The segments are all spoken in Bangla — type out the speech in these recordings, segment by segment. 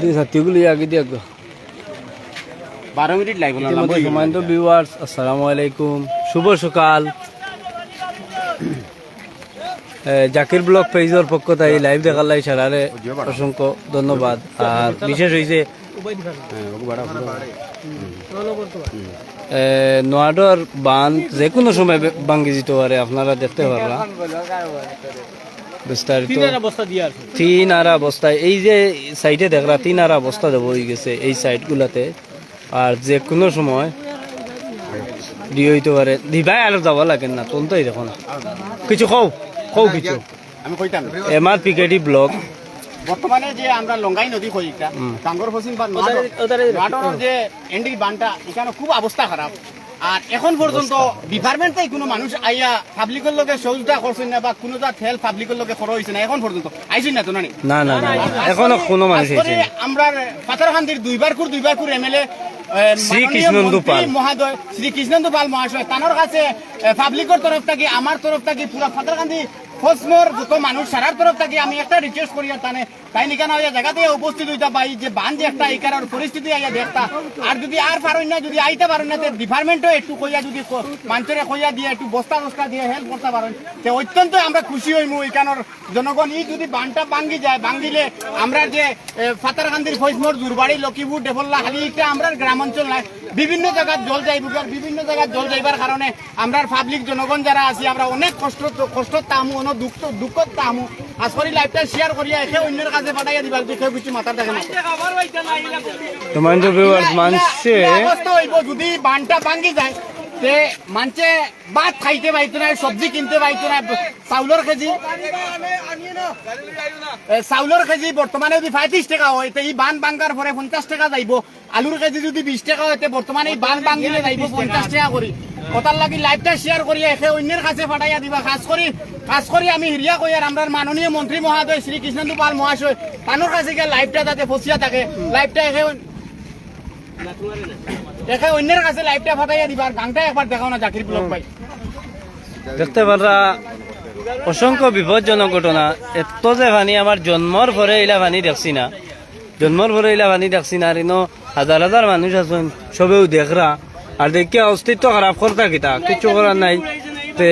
দুই ছাত্রীগুলি আগে দিয়ে বারো মিনিট লাগবে সম্মানিত ভিউয়ার্স আসসালামু আলাইকুম। শুভ সকাল। জাকির ব্লক পেজের পক্ষ থেকে লাইভ দেখার লাই সারারে অসংখ্য ধন্যবাদ। আর বিশেষ হয়েছে নোয়াডর বান যে কোনো সময় ভাঙ্গি যেতে পারে আপনারা দেখতে পারলা বিস্তারিত। তিন আরা বস্তায় এই যে সাইডে দেখরা তিন আরা বস্তা দেবো হয়ে গেছে এই সাইডগুলাতে আর যে কোনো সময় দিয়ে হইতে পারে। দিবাই আর যাওয়া লাগে না তন্তই দেখো না। কিছু কও কও কিছু। আমি কইতাম এম আর পিকেটি ব্লক। বর্তমানে যে আমরা লঙ্গাই নদী কইটা টাঙ্গর ফসিং বা যে এন্ডি বানটা এখানে খুব অবস্থা খারাপ। আর এখন পর্যন্ত ডিপার্টমেন্টে কোনো মানুষ আইয়া পাবলিকের লগে সহযোগিতা করছেন না বা কোনো যা হেল্প পাবলিকের লগে খরচ হয়েছে না এখন পর্যন্ত আইছেন না তো না না না না এখনও কোনো মানুষ আমরা পাথারকান্দির দুইবার কুর দুইবার কুর এমএলএ শ্রী কৃষ্ণেন্দু পাল। মহাদয় শ্রী কৃষ্ণেন্দু পাল মহাশয় তানোর কাছে পাবলিকের তরফ থেকে আমার তরফ থেকে পুরা ফাতারকান্দি ফসমর যত মানুষ সারার তরফ থেকে আমি একটা রিকোয়েস্ট করি তানে তাই নিকানা হইয়া জায়গাতে উপস্থিত হইতা পাই যে বান যে একটা এই কারণ পরিস্থিতি আইয়া দেখতা আর যদি আর পারেন না, যদি আইতে পারেন না ডিপার্টমেন্টও একটু কইয়া যদি মানুষের কইয়া দিয়ে, একটু বস্তা বস্তা দিয়ে হেল্প করতে পারেন তে অত্যন্ত আমরা খুশি হইমু এখানোর জনগণ। ই যদি বানটা ভাঙ্গি যায়, ভাঙ্গিলে আমরা যে ফাতারকান্দির ফৈসমর জুরবাড়ি লক্ষ্মীপুর, ডেভল্লা হালি এটা আমরা গ্রাম অঞ্চল নাই। বিভিন্ন জায়গার জল যাইব বিভিন্ন জায়গার জল যাইবার কারণে আমরা পাবলিক জনগণ যারা আছি আমরা অনেক কষ্ট কষ্ট তামু অনেক দুঃখ দুঃখ তামু আজ করি লাইফটা শেয়ার করিয়া একে অন্যের কাছে পাঠাইয়া দিবার কেউ কিছু মাথা দেখে না তোমার মানুষে যদি বানটা ভাঙ্গি যায় তে মানছে ভাত খাইতে পাইতো না সবজি কিনতে পাইতো না চাউলের কেজি। চাউলের কেজি বর্তমানে যদি পঁয়ত্রিশ টাকা হয়, তে এই বান ভাঙ্গার পরে পঞ্চাশ টাকা যাইব। আলুর কেজি যদি বিশ টাকা হয়, তে বর্তমানে এই বান ভাঙ্গিলে যাইব পঞ্চাশ টাকা করি ওটার লাগি লাইফটা শেয়ার করি এসে অন্যের কাছে পাঠাইয়া দিবা। খাস করি খাস করি আমি হিরিয়া কই আর আমরা মাননীয় মন্ত্রী মহাদয় শ্রী কৃষ্ণেন্দু পাল মহাশয় তানোর কাছে গিয়ে লাইফটা যাতে ফসিয়া থাকে। লাইফটা এসে দেখে অন্যের কাছে লাইভটা ফাটাইয়া দিবার গানটা একবার দেখাও না জাকির ভাই দেখতে পারা অসংখ্য বিপজ্জনক ঘটনা। এত যে পানি আমার জন্মর পরে ইলা পানি দেখছি না। জন্মর পরে ইলা পানি দেখছি না আর ইনো হাজার হাজার মানুষ আছেন সবেও দেখরা আর দেখে অস্তিত্ব খারাপ করতা কিতা কিছু করার নাই। তে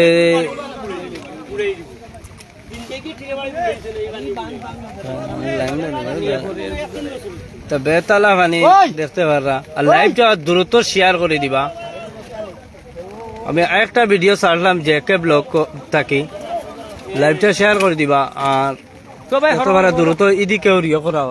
তা বেতালা পানি দেখতে পাররা। আর লাইভটা দ্রুত শেয়ার করে দিবা। আমি একটা ভিডিও ছাড়লাম যে কে ব্লগ থাকি। লাইভটা শেয়ার করে দিবা। আর তোমার দ্রুত এদিকেও রিও করা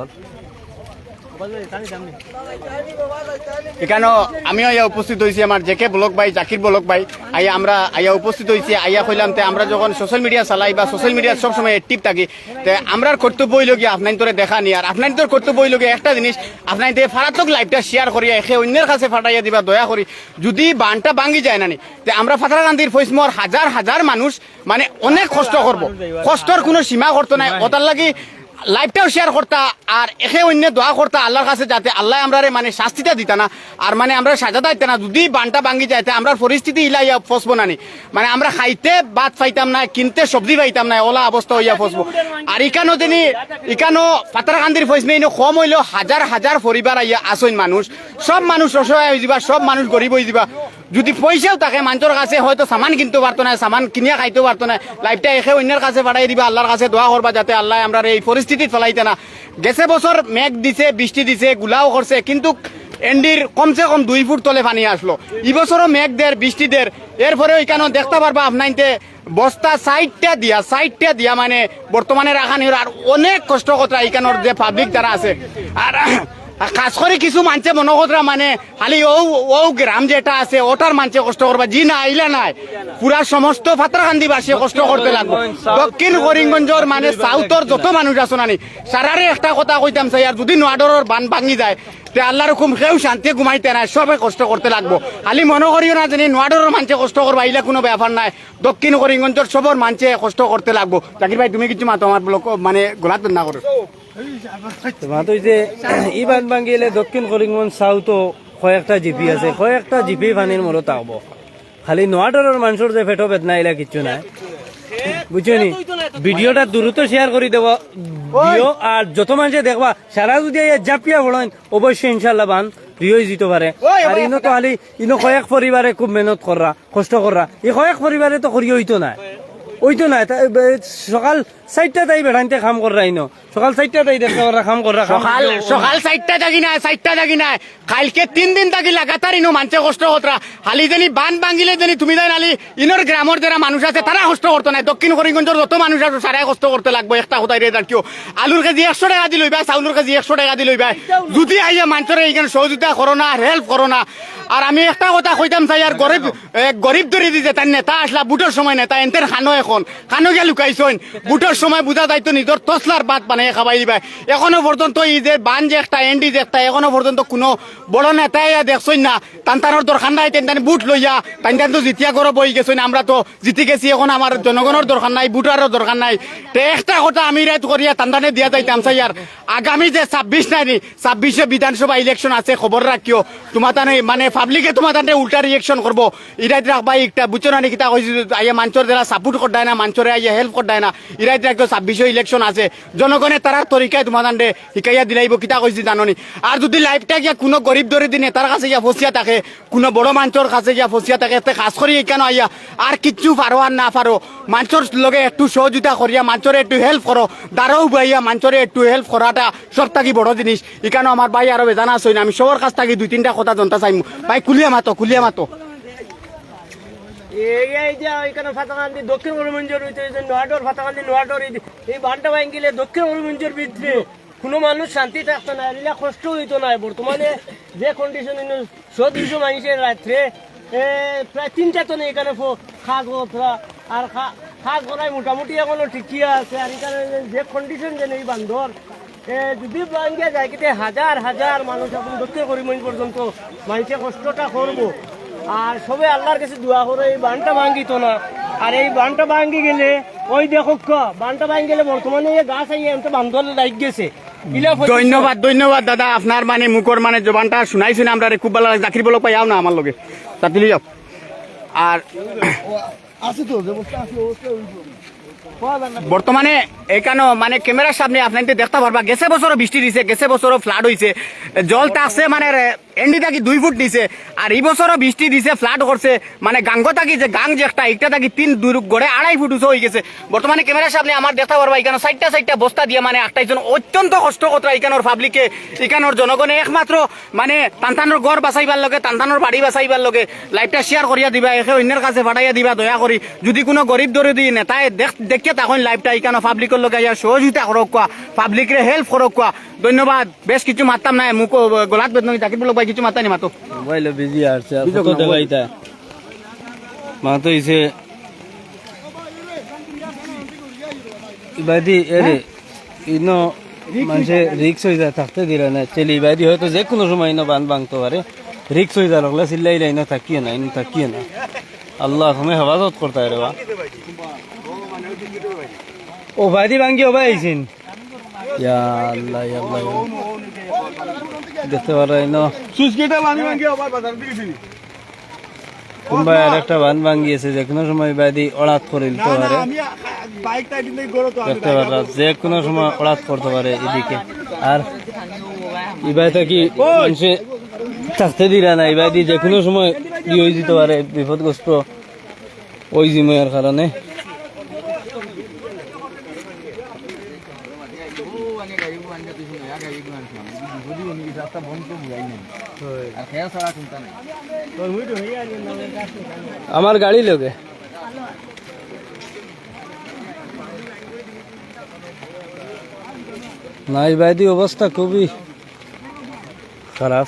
এখানে আমিও আইয়া উপস্থিত হয়েছি আমার জেকে ব্লক ভাই জাকির ব্লক ভাই আইয়া আমরা আইয়া উপস্থিত হয়েছি আইয়া কইলাম তে আমরা যখন সোশ্যাল মিডিয়া চালাই বা সোশ্যাল মিডিয়া সবসময় অ্যাক্টিভ থাকি তে আমরার কর্তব্য হইল গিয়ে আপনার তোরে দেখা নি আর আপনার তোর কর্তব্য হইল গিয়ে একটা জিনিস আপনার দিয়ে ফারাতক লাইভটা শেয়ার করিয়া এসে অন্যের কাছে ফাটাইয়া দিবা দয়া করি যদি বানটা ভাঙ্গি যায় না নি তে আমরা ফাতারাকান্দির ফৈসমর হাজার হাজার মানুষ মানে অনেক কষ্ট করব। কষ্টর কোনো সীমা করতো নাই ওটার লাগি লাইভটাও শেয়ার করতা আর একে অন্য দোয়া করতা আল্লাহর কাছে যাতে আল্লাহ আমরা মানে শাস্তিটা দিতা না। আর মানে আমরা সাজা দিতে না, যদি বানটা ভাঙ্গি যাইতে আমরা পরিস্থিতি ইলাইয়া ফসবো নানি মানে আমরা খাইতে ভাত পাইতাম না, কিনতে সবজি পাইতাম না, ওলা অবস্থা হইয়া ফসবো। আর ইকানো যিনি, ইকানো পাতারকান্দির ফসমে ইনো কম হইলেও হাজার হাজার পরিবার আইয়া আসইন মানুষ। সব মানুষ অসহায় হয়ে যাবা সব মানুষ গরিব হয়ে যাবা যদি পয়সাও থাকে মানুষের কাছে হয়তো সামান কিনতে পারতো না সামান কিনিয়া খাইতে পারতো না লাইফটা এসে অন্যের কাছে পাঠাই দিবা আল্লাহর কাছে দোয়া করবা যাতে আল্লাহ আমরা এই পরিস্থিতি ফেলাইতে না। গেছে বছর মেঘ দিছে, বৃষ্টি দিছে, গুলাও করছে কিন্তু এন্ডির কমসে কম দুই ফুট তলে পানি আসলো এই বছরও মেঘ দের বৃষ্টি দের এরপরে ওইখানে দেখতে পারবা আপনাইতে বস্তা সাইডটা দিয়া সাইডটা দিয়া মানে বর্তমানে রাখানির আর অনেক কষ্ট কথা এইখানোর যে পাবলিক যারা আছে। আর খাস করে কিছু মানছে মনোকতরা মানে খালি ও ও গ্রাম যেটা আছে, ওটার মানছে কষ্ট করবা। জি না, আইলা নাই। পুরা সমস্ত ফাতরাকান্দি বাসী কষ্ট করতে লাগবো। দক্ষিণ করিমগঞ্জর মানে সাউথর যত মানুষ আছো নানি, সারারে একটা কথা কইতাম চাই, আর যদি নোয়াডরের বান ভাঙি যায়, তে আল্লাহর হুকুম কেউ শান্তি ঘুমাইতে নাই, সবে কষ্ট করতে লাগবো। খালি মনে করিও না জানি নোয়াডরের মানছে কষ্ট করবা, আইলে কোনো ব্যাপার নাই। দক্ষিণ করিমগঞ্জর সবর মানছে কষ্ট করতে লাগবো। জাকির ভাই, তুমি কিছু মাতো আমার ব্লক মানে গোলাত না করো। তোমার যে ই বান ভাঙ্গিলে দক্ষিণ করিমগঞ্জ সাউথও কয়েকটা জিপি আছে কয়েকটা জিপি পানির মূলত আহব। খালি নোয়াডরের মানুষের যে পেটো বেদনা এলা কিচ্ছু নাই। বুঝছ নি? ভিডিওটা দ্রুত শেয়ার করে দেব। দিও আর যত মানুষে দেখবা সারা যদি জাপিয়া পড়েন অবশ্যই ইনশাল্লাহ বান রিওই জিতে পারে ওই, আর ইনো তো খালি ইনো কয়েক পরিবারে খুব মেহনত কররা কষ্ট কররা এই কয়েক পরিবারে তো করি হইতো না ওইতো না তা- এ- সকাল চারটা তাই বেড়াইতে কাম কররা ইনো সকাল চারটা তাই দেখতে পারা কাম কাম সকাল সকাল চারটা থাকি না চারটা থাকি না কালকে তিন দিন থাকি লাগাতার ইনো মানুষে কষ্ট করতরা হালি জানি বান ভাঙিলে জানি তুমি জানি হালি ইনোর গ্রামের যারা মানুষ আছে তারা কষ্ট করতো না দক্ষিণ করিমগঞ্জের যত মানুষ আছে সারাই কষ্ট করতে লাগবে একটা কোথায় রে আলুর কেজি একশো টাকা দি লইবা চাউলের কেজি একশো টাকা দি লইবা যদি আইয়া মানুষের এইখানে সহযোগিতা করো না হেল্প করো না আর আমি একটা কথা কইতাম চাই আর গরিব গরিব ধরে দিতে তার নেতা আসলা বুটোর সময় নেতা এনতের খানো এখন। খানো গিয়া লুকাইছইন। বুটোর সময় বুঝা যাইতো নিজের তসলার বাদ বানাই খাবাই দিবা। এখনও পর্যন্ত এই যে বান যে একটা, এন্ডি যে এখনও পর্যন্ত কোনো বড় নেতাই দেখছই না। তান্তানোর দরকার নাই তেন বুট লইয়া তান তো জিতিয়া করো বই গেছই আমরা তো জিতি গেছি, এখন আমার জনগণের দরকার নাই বুটারও দরকার নাই। তে একটা কথা আমি রাইত করিয়া তান্তানে দিয়া যাইতাম, চাই আর আগামী যে ছাব্বিশ নাই নি, ছাব্বিশে বিধানসভা ইলেকশন আছে খবর রাখিও তোমার তানে মানে পাবলিকে তোমার তানে উল্টা রিয়েকশন করব। ইরাইত রাখবা একটা বুঝছ না কিতা কইছি আইয়া মানুষের যারা সাপোর্ট করদায় না মানুষের আইয়া হেল্প করদায় না। ইরাইত রাখিও ছাব্বিশে ইলেকশন আছে। জনগণে তারা তরিকায় তান্ডে শিকাইয়া দিলাইব কিতা কইছি জাননি। আর যদি লাইফটা গিয়া কোনো গরিব দরে দিনে তার কাছে গিয়া ফসিয়া থাকে, কোনো বড় মানুষের কাছে গিয়া ফসিয়া থাকে তে কাজ করি কেন আইয়া আর কিচ্ছু পারো আর না পারো মানুষের লগে একটু সহযোগিতা করিয়া মানুষের একটু হেল্প করো দাঁড়াও বাইয়া মানুষের একটু হেল্প করাটা সব থাকি বড় জিনিস। এখানে আমার ভাই আরও বেজানা আছে, আমি সবার কাছ থাকি দুই তিনটা কথা জানতে চাইম। ভাই কুলিয়া মাতো কুলিয়া মাতো। এই এই দক্ষিণ যে এই- এই দক্ষিণ কোনো মানুষ শান্তি থাকতো না এরিলা কষ্ট হইতো না বর্তমানে। যে কন্ডিশন সব দুশো মানুষের রাত্রে প্রায় তিনটা তো এখানে মোটামুটি এখনও ঠিকই আছে। আর এখানে যে কন্ডিশন যে নেই বান্ধর যদি যায়, কিন্তু হাজার হাজার মানুষ এখন দক্ষিণ করিমগঞ্জ পর্যন্ত মানুষে কষ্টটা করব। আর সবে আল্লাহর কাছে দোয়া করে এই বানটা ভাঙ্গিত না। আর এই বানটা ভাঙ্গি গেলে ওই দেখো ক বানটা ভাঙ্গি গেলে বর্তমানে এই গাছ আইয়ে এমন বান্ধল লাগ গেছে। ধন্যবাদ ধন্যবাদ দাদা। আপনার মানে মুখর মানে জবানটা শুনাই শুনে আমরা খুব ভালো লাগে জাকির বলক পাই না আমার লগে। তাতিলি যাও। আর বর্তমানে এখানে মানে ক্যামেরার সামনে আপনার দেখতে পারবা গেছে বছরও বৃষ্টি দিছে গেছে বছরও ফ্লাড হয়েছে জল টাকছে মানে এন্ডি থাকি দুই ফুট দিছে? আর এই বছরও বৃষ্টি দিছে ফ্লাড করছে। মানে গাঙ্গ থাকি যে, গাং যে একটা একটা থাকি তিন দুই গড়ে আড়াই ফুট উঁচু হয়ে গেছে। বর্তমানে ক্যামেরার সামনে আমার দেখতে পারবা, এখানে চারটা চারটা বস্তা দিয়ে মানে একটাইজন অত্যন্ত কষ্ট কথা এখানোর পাবলিকে এখানোর জনগণে একমাত্র মানে তান্তানোর গড় বাঁচাইবার লগে, তান্তানোর বাড়ি বাঁচাইবার লগে লাইভটা শেয়ার করিয়া দিবা, একে অন্যের কাছে ফাটাইয়া দিবা, দয়া করি। যদি কোনো গরিব দরিদ্র নেতায় দেখ, দেখিয়া তখন লাইভটা এখানে পাবলিকের লগে সহযোগিতা করক কোয়া পাবলিকরে হেল্প করক কোয়া ধন্যবাদ। বেশ কিছু মারতাম নাই মুখ গলাত বেদন জাকির বলক ভাই কিছু মাতানি মাতো। মোবাইলে বিজি আসছে বিজি কত দেখাইতা মা ইসে ইবাদি এরে ইনো মানুষে রিক্স হয়ে যায় থাকতে দিলে না চেলি ইবাদি হয়তো যে কোনো সময় ইনো বান ভাঙতে পারে রিক্স হয়ে যায় লাগলে চিল্লাইলে ইনো থাকিয়ে না ইনো থাকিয়ে না আল্লাহ তুমি হেফাজত করতে রে বা। ও ভাইদি ভাঙ্গি ওবাই আইসিন দেখতে আর একটা বান যে কোনো সময় বাদি অড়াত করে দিতে পারে। দেখতে পারা যে কোনো সময় অড়াত করতে পারে এদিকে। আর কি মানুষে থাকতে দিরা না যে কোনো সময় ই হয়ে যেতে পারে বিপদগ্রস্ত। ওই জিময়ের কারণে। আমার গাড়ি লোকে নাই। বাইদি অবস্থা খুবই খারাপ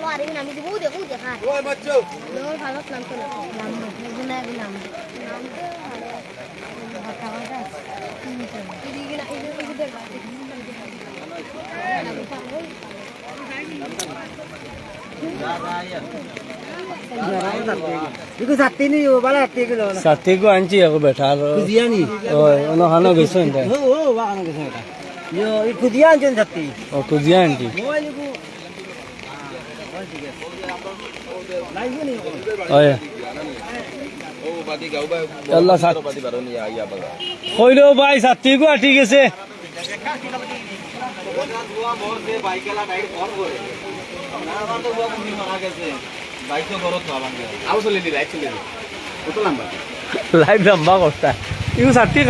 ভালো আর এই নামি দেবো দেখো দেখা ওই বাচ্চা লোর ভালো নাম তো নাম না নাম নাম নাম তো ভালো কথা কথা এদিকে না এদিকে এদিকে ইকো সাতটি নি? ও বালা সাতটি কিলো না সাথী গো আনছি লাইভ নি ওই আল্লাহ সাত কইলো ভাই সাথী গো ঠিক আছে লাইভ লম্বা করতা ইউ সাথী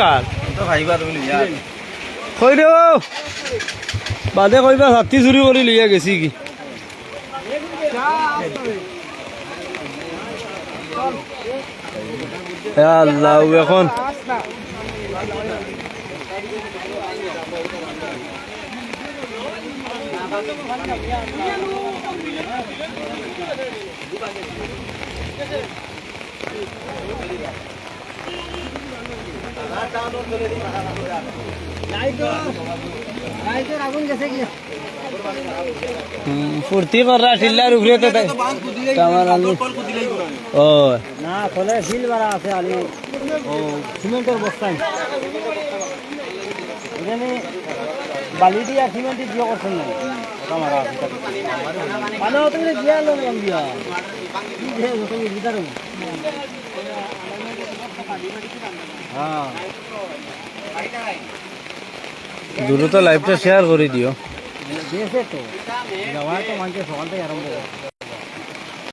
কইলো বাদে কইবা সাথী চুরি কৰি লিয়া গেছি কি? আল্লাহ এখন। কি হুম, ফুর্তি করা ঠিল্লার উপরে তো তামার আলু ও। না, ফলে শিল বাড়া আছে আলি। ও, সিমেন্টের বস্তায়। এখানে বালি দিয়ে আর সিমেন্ট দিয়ে করছেন না। তুমি দিয়া। লো দিয়া তুমি হ্যাঁ। দ্রুত লাইভটা শেয়ার করে দিও।